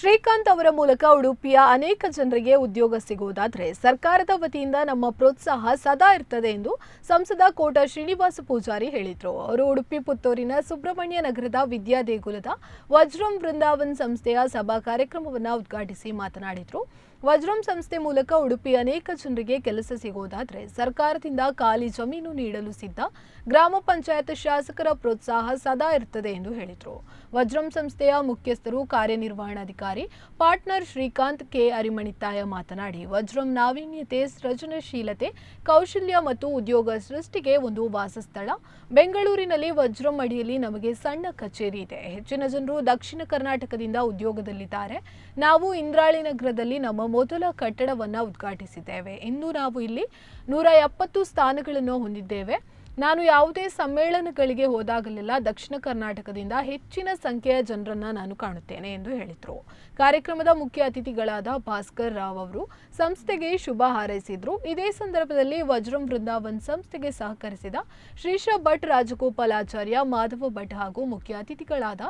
ಶ್ರೀಕಾಂತ್ ಅವರ ಮೂಲಕ ಉಡುಪಿಯ ಅನೇಕ ಜನರಿಗೆ ಉದ್ಯೋಗ ಸಿಗುವುದಾದರೆ ಸರ್ಕಾರದ ವತಿಯಿಂದ ನಮ್ಮ ಪ್ರೋತ್ಸಾಹ ಸದಾ ಇರ್ತದೆ ಎಂದು ಸಂಸದ ಕೋಟ ಶ್ರೀನಿವಾಸ ಪೂಜಾರಿ ಹೇಳಿದರು. ಅವರು ಉಡುಪಿ ಪುತ್ತೂರಿನ ಸುಬ್ರಹ್ಮಣ್ಯ ನಗರದ ವಿದ್ಯಾ ದೇಗುಲದ ವಜ್ರಂ ಬೃಂದಾವನ್ ಸಂಸ್ಥೆಯ ಸಭಾ ಕಾರ್ಯಕ್ರಮವನ್ನು ಉದ್ಘಾಟಿಸಿ ಮಾತನಾಡಿದರು. ವಜ್ರಂ ಸಂಸ್ಥೆ ಮೂಲಕ ಉಡುಪಿ ಅನೇಕ ಜನರಿಗೆ ಕೆಲಸ ಸಿಗುವುದಾದರೆ ಸರ್ಕಾರದಿಂದ ಖಾಲಿ ಜಮೀನು ನೀಡಲು ಸಿದ್ಧ ಗ್ರಾಮ ಪಂಚಾಯತ್ ಶಾಸಕರ ಪ್ರೋತ್ಸಾಹ ಸದಾ ಇರ್ತದೆ ಎಂದು ಹೇಳಿದರು. ವಜ್ರಂ ಸಂಸ್ಥೆಯ ಮುಖ್ಯಸ್ಥರು ಕಾರ್ಯನಿರ್ವಹಣಾಧಿಕಾರಿ ಪಾರ್ಟ್ನರ್ ಶ್ರೀಕಾಂತ್ ಕೆ. ಅರಿಮಣಿತಾಯ ಮಾತನಾಡಿ, ವಜ್ರಂ ನಾವೀನ್ಯತೆ, ಸೃಜನಶೀಲತೆ, ಕೌಶಲ್ಯ ಮತ್ತು ಉದ್ಯೋಗ ಸೃಷ್ಟಿಗೆ ಒಂದು ವಾಸಸ್ಥಳ. ಬೆಂಗಳೂರಿನಲ್ಲಿ ವಜ್ರಂ ಅಡಿಯಲ್ಲಿ ನಮಗೆ ಸಣ್ಣ ಕಚೇರಿ ಇದೆ. ಹೆಚ್ಚಿನ ಜನರು ದಕ್ಷಿಣ ಕರ್ನಾಟಕದಿಂದ ಉದ್ಯೋಗದಲ್ಲಿದ್ದಾರೆ. ನಾವು ಇಂದ್ರಾಳಿ ನಗರದಲ್ಲಿ ನಮ್ಮ ಮೊದಲ ಕಟ್ಟಡವನ್ನು ಉದ್ಘಾಟಿಸಿದ್ದೇವೆ. ಇಂದು ನಾವು ಇಲ್ಲಿ ನೂರ ಎಪ್ಪತ್ತು ಸ್ಥಾನಗಳನ್ನು ಹೊಂದಿದ್ದೇವೆ. ನಾನು ಯಾವುದೇ ಸಮ್ಮೇಳನಗಳಿಗೆ ಹೋದಾಗಲೆಲ್ಲ ದಕ್ಷಿಣ ಕರ್ನಾಟಕದಿಂದ ಹೆಚ್ಚಿನ ಸಂಖ್ಯೆಯ ಜನರನ್ನ ನಾನು ಕಾಣುತ್ತೇನೆ ಎಂದು ಹೇಳಿದರು. ಕಾರ್ಯಕ್ರಮದ ಮುಖ್ಯ ಅತಿಥಿಗಳಾದ ಭಾಸ್ಕರ್ ರಾವ್ ಅವರು ಸಂಸ್ಥೆಗೆ ಶುಭ ಹಾರೈಸಿದ್ರು. ಇದೇ ಸಂದರ್ಭದಲ್ಲಿ ವಜ್ರಂ ವೃಂದಾವನ್ ಸಂಸ್ಥೆಗೆ ಸಹಕರಿಸಿದ ಶ್ರೀಷ ಭಟ್ ರಾಜಗೋಪಾಲಾಚಾರ್ಯ ಮಾಧವ ಭಟ್ ಹಾಗೂ ಮುಖ್ಯ ಅತಿಥಿಗಳಾದ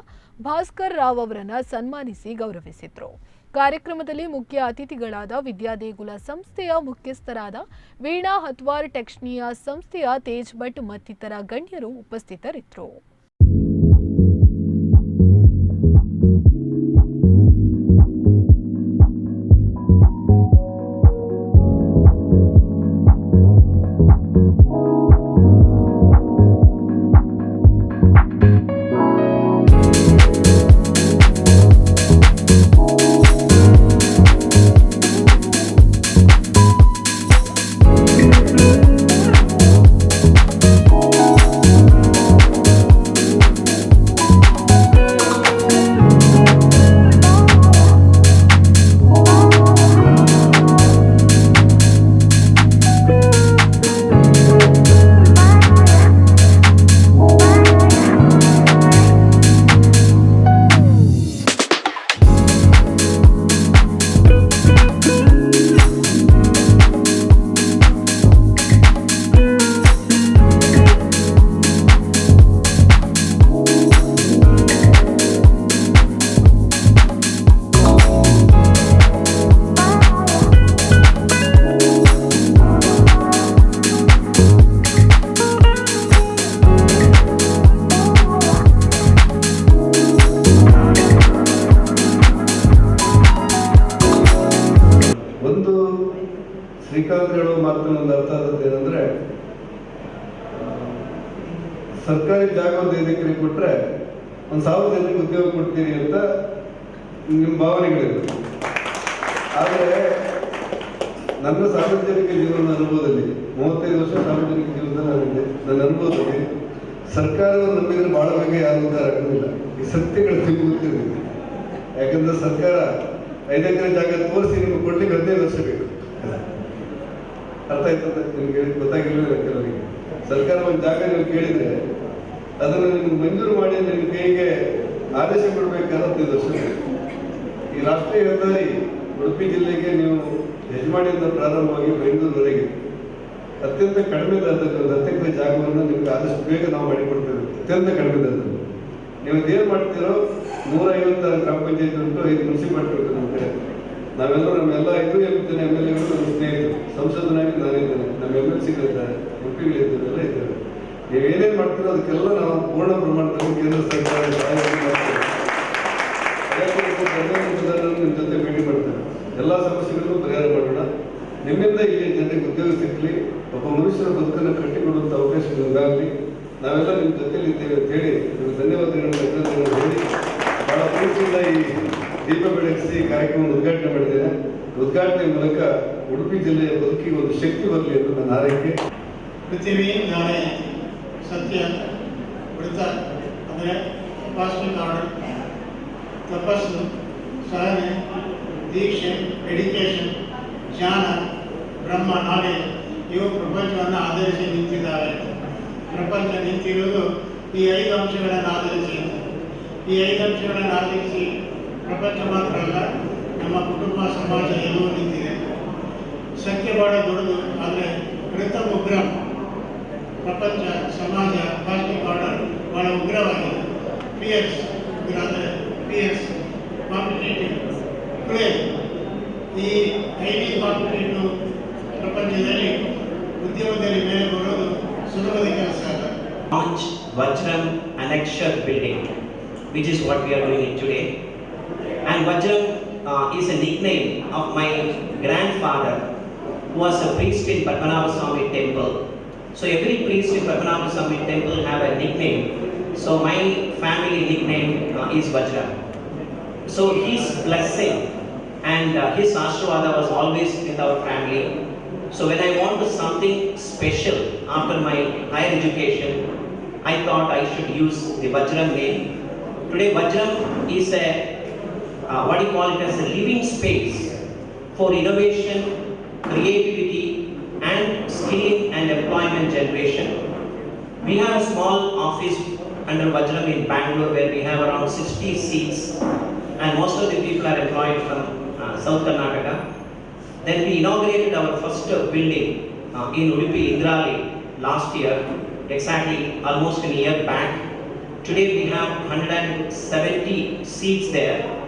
ಭಾಸ್ಕರ್ ರಾವ್ ಅವರನ್ನ ಸನ್ಮಾನಿಸಿ ಗೌರವಿಸಿದ್ರು. ಕಾರ್ಯಕ್ರಮದಲ್ಲಿ ಮುಖ್ಯ ಅತಿಥಿಗಳಾದ ವಿದ್ಯಾದೇಗುಲ ಸಂಸ್ಥೆಯ ಮುಖ್ಯಸ್ಥರಾದ ವೀಣಾ ಹತ್ವಾರ್ ಟೆಕ್ಷ್ನಿಯಾ ಸಂಸ್ಥೆಯ ತೇಜ್ ಭಟ್ ಮತ್ತಿತರ ಗಣ್ಯರು ಉಪಸ್ಥಿತರಿದ್ದರು. ಶ್ರೀಕಾಂತ್ ಹೇಳುವ ಮಾತಿನ ಒಂದು ಅರ್ಥ ಆದದ್ದು ಏನಂದ್ರೆ ಸರ್ಕಾರಿ ಜಾಗ ಒಂದು ಎದಕ್ಕೆ ಕೊಟ್ರೆ ಒಂದು ಸಾವಿರ ಜನರಿಗೆ ಉದ್ಯೋಗ ಕೊಡ್ತೀರಿ ಅಂತ ನಿಮ್ಮ ಭಾವನೆಗಳಿರುತ್ತೆ. ಆದರೆ ನನ್ನ ಸಾರ್ವಜನಿಕ ಜೀವನದ ಅನುಭವದಲ್ಲಿ, ಮೂವತ್ತೈದು ವರ್ಷ ಸಾರ್ವಜನಿಕ ಜೀವನದ ನಾನಿದೆ ನನ್ನ ಅನುಭವದಲ್ಲಿ ಸರ್ಕಾರವನ್ನು ನಂಬಿದ್ರೆ ಬಹಳ ಬಗ್ಗೆ ಯಾರು ಉದ್ದಾರ ಆಗೋದಿಲ್ಲ. ಈ ಸತ್ಯಗಳು ನಿಮ್ಗೆ ಯಾಕಂದ್ರೆ ಸರ್ಕಾರ ಐದು ಎಕರೆ ಜಾಗ ತೋರಿಸಿ ನಿಮ್ಗೆ ಕೊಡ್ಲಿಕ್ಕೆ ಹದಿನೈದು ವರ್ಷ ಬೇಕು. ಅರ್ಥ ಆಯ್ತದ ನಿಮ್ಗೆ ಗೊತ್ತಾಗಿರ್ಲಿಲ್ಲ ಕೆಲವರಿಗೆ? ಸರ್ಕಾರ ಒಂದು ಜಾಗ ನೀವು ಕೇಳಿದ್ರೆ ಅದನ್ನು ನಿಮ್ಗೆ ಮಂಜೂರು ಮಾಡಿ ನಿಮ್ಮ ಕೈಗೆ ಆದೇಶ ವರ್ಷ ಬೇಕು ಈ ರಾಷ್ಟ್ರೀಯ ಹೆದ್ದಾರಿ ಉಡುಪಿ ಜಿಲ್ಲೆಗೆ ನೀವು ಯಜಮಾನಿಯಿಂದ ಪ್ರಾರಂಭವಾಗಿ ಬೆಂಗಳೂರುವರೆಗೆ ಅತ್ಯಂತ ಕಡಿಮೆ ದರದಲ್ಲಿ ಅತ್ಯಂತ ಜಾಗವನ್ನು ನಿಮ್ಗೆ ಆದಷ್ಟು ಬೇಗ ನಾವು ಮಾಡಿಕೊಡ್ತೇವೆ. ಅತ್ಯಂತ ಕಡಿಮೆ ದರದಲ್ಲಿ. ನೀವು ಏನು ಮಾಡ್ತೀರೋ ನೂರ ಐವತ್ತಾರು ಗ್ರಾಮ ಪಂಚಾಯತ್ ಉಂಟು ಐದು ಮುನ್ಸಿಪಾಲ್ಟಿ ಉಂಟು ನಮ್ಮ ಕಡೆ. ನಾವೆಲ್ಲರೂ ನಮ್ಮೆಲ್ಲ ಐದು ಎಂ ಜನ ಎಂ ಎಲ್ ಎಗಳು ನಮ್ಮ ಸ್ನೇಹಿತರು ಸಂಸದನಾಗಿ ನಾನಿದ್ದೇನೆ ನಮ್ಮ ಎಂ ಎಲ್ ಸಿಗಳಿದ್ದಾರೆ ಎಂಪಿಗಳಿದ್ದಾರೆ ಎಲ್ಲ ಇದ್ದಾರೆ ನೀವು ಏನೇನು ಮಾಡ್ತೀರೋ ಅದಕ್ಕೆಲ್ಲ ನಾವು ಪೂರ್ಣ ಪ್ರಮಾಣದಲ್ಲಿ ಕೇಂದ್ರ ಸರ್ಕಾರ ನಿಮ್ಮ ಜೊತೆ ಭೇಟಿ ಮಾಡ್ತಾರೆ. ಎಲ್ಲ ಸಮಸ್ಯೆಗಳಿಗೂ ಪರಿಹಾರ ಮಾಡೋಣ. ನಿಮ್ಮಿಂದ ಇಲ್ಲಿ ಜನರಿಗೆ ಉದ್ಯೋಗ ಸಿಗಲಿ, ಒಬ್ಬ ಮನುಷ್ಯನ ಬದುಕನ್ನು ಕಟ್ಟಿಕೊಡುವಂಥ ಅವಕಾಶ ನಿಮಗಾಗಲಿ. ನಾವೆಲ್ಲ ನಿಮ್ಮ ಜೊತೆಯಲ್ಲಿ ಇದ್ದೇವೆ ಅಂತ ಹೇಳಿ ನಿಮಗೆ ಧನ್ಯವಾದಗಳನ್ನು ಹೇಳಿ ಬಹಳ ಪ್ರೀತಿಯಿಂದ ಈ ದೀಪ ಬೆಳಗಿಸಿ ಕಾರ್ಯಕ್ರಮ ಉದ್ಘಾಟನೆ ಮಾಡಿದ್ದೇನೆ. ಉದ್ಘಾಟನೆ ಮೂಲಕ ಉಡುಪಿ ಜಿಲ್ಲೆಯ ಬದುಕಿಗೆ ಒಂದು ಶಕ್ತಿ ಬರಲಿ ಎಂದು ನನ್ನ ಆರೈಕೆ. ಪೃಥ್ವಿ, ನಾಳೆ ಸತ್ಯ ಉಳಿತ ಅಂದರೆ ತಪಾಸಣೆ ಕಾರಣ. ತಪಸ್ಸು ಸಹನೆ ದೀಕ್ಷೆ ಎಡಿಕೇಶನ್ ಜ್ಞಾನ, ಬ್ರಹ್ಮ ನಾಳೆ ಇವು ಪ್ರಪಂಚವನ್ನು ಆಧರಿಸಿ ನಿಂತಿದ್ದಾರೆ ಪ್ರಪಂಚ ನಿಂತಿರುವುದು ಈ ಐದು ಅಂಶಗಳನ್ನು ಆಧರಿಸಿ. ಈ ಐದು ಅಂಶಗಳನ್ನು ಆಧರಿಸಿ ಪ್ರಪಂಚ ಮಾತ್ರ ಅಲ್ಲ, ನಮ್ಮ ಕುಟುಂಬ, ಸಮಾಜ ಎಲ್ಲವೂ ನಿಂತಿದೆ. ಸಖ್ಯ ಬಹಳ ದೊಡ್ಡದು, ಆದರೆ ಕೃತ ಉಗ್ರ ಪ್ರಪಂಚ, ಸಮಾಜ ಕಾಸ್ಮಿಕ್ ಬಾರ್ಡರ್ ಬಹಳ ಉಗ್ರವಾಗಿದೆ. ಪಿ ಎಸ್ ಉಗ್ರ ಅಂದರೆ ಪಿ ಎಸ್ ಕಾಂಪಿಟೇಟಿವ್ ಪ್ಲೇ ಈ ಐ ಟಿ ಕಾಂಪಿಟೇಟಿವ್ ಪ್ರಪಂಚದಲ್ಲಿ ಉದ್ಯಮದಲ್ಲಿ ಮೇಲೆ ಬರೋದು ಸುಲಭದ ಕೆಲಸ ಅಲ್ಲ. Launch Vajram Annexure building which is what we are doing it today. And Vajram uh, is a nickname of my grandfather, who was a priest in Padmanabha temple. So every priest in Padmanabha temple have a nickname. So my family nickname uh, is Vajram. So his blessing and uh, his ashwada was always with our family. So when I wanted something special after my higher education, I thought I should use the Vajram name. Today Vajram is a, uh, what do you call it as a living space for innovation, creativity and skilling and employment generation. We have a small office under Vajram in Bangalore where we have around 60 seats and most of the people are employed from uh, South Karnataka. Then we inaugurated our first building uh, in Udupi, Indrali last year, exactly almost a year back. Today we have 170 seats there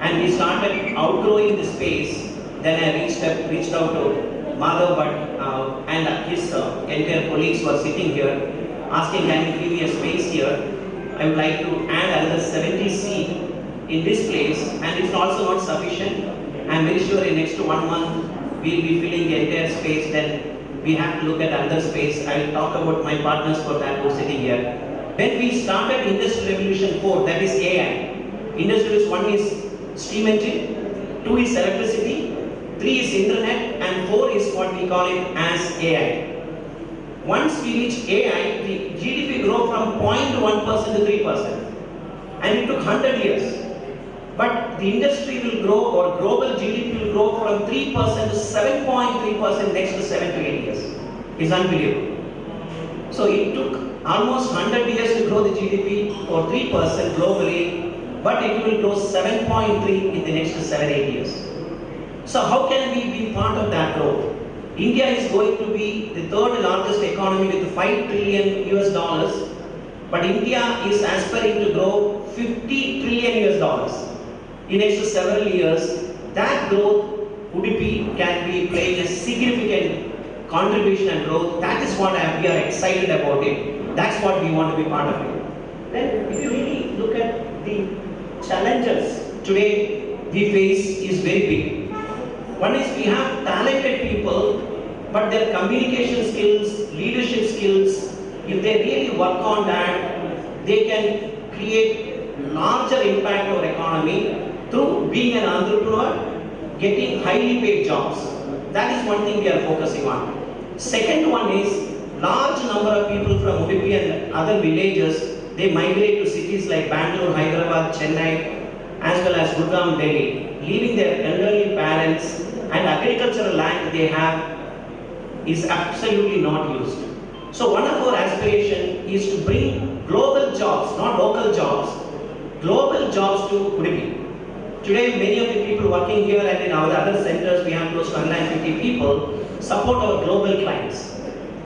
and we started outgrowing the space. Then I reached out, reached out to Madhav Bhatt uh, and his uh, entire colleagues were sitting here asking, can you give me a space here? I would like to add another 70 seat in this place and it's also not sufficient. I'm very sure in next one month we'll be filling the entire space. Then we have to look at another space. I will talk about my partners for that who are sitting here. When we started Industrial Revolution 4, that is AI. Industrial one is steam engine, two is electricity, three is internet, and four is what we call it as AI. Once we reach AI, the GDP grow from 0.1% to 3%. And it took 100 years. But the industry will grow or global GDP will grow from 3% to 7.3% next to 7 to 8 years. It's unbelievable. So it took almost 100 years to grow the GDP or 3% globally, but it will grow 7.3 in the next 7 8 years. So how can we be part of that growth? India is going to be the third largest economy with 5 trillion US dollars, but India is aspiring to grow 50 trillion US dollars in the next several years. That growth Udupi can be playing a significant contribution and growth. That is what we are excited about it. That's what we want to be part of it. Then if you really look at the challenges today we face is very big. One is we have talented people, but their communication skills, leadership skills, if they really work on that, they can create larger impact on economy through being an entrepreneur, getting highly paid jobs. That is one thing we are focusing on. Second one is large number of people from Udupi and other villages, they migrate to cities like Bangalore, Hyderabad, Chennai, as well as Gurgaon, Delhi, leaving their elderly parents and agricultural land they have is absolutely not used. So one of our aspiration is to bring global jobs, not local jobs, global jobs to Udupi. Today, many of the people working here and in our other centers, we have close to 150 people, support our global clients.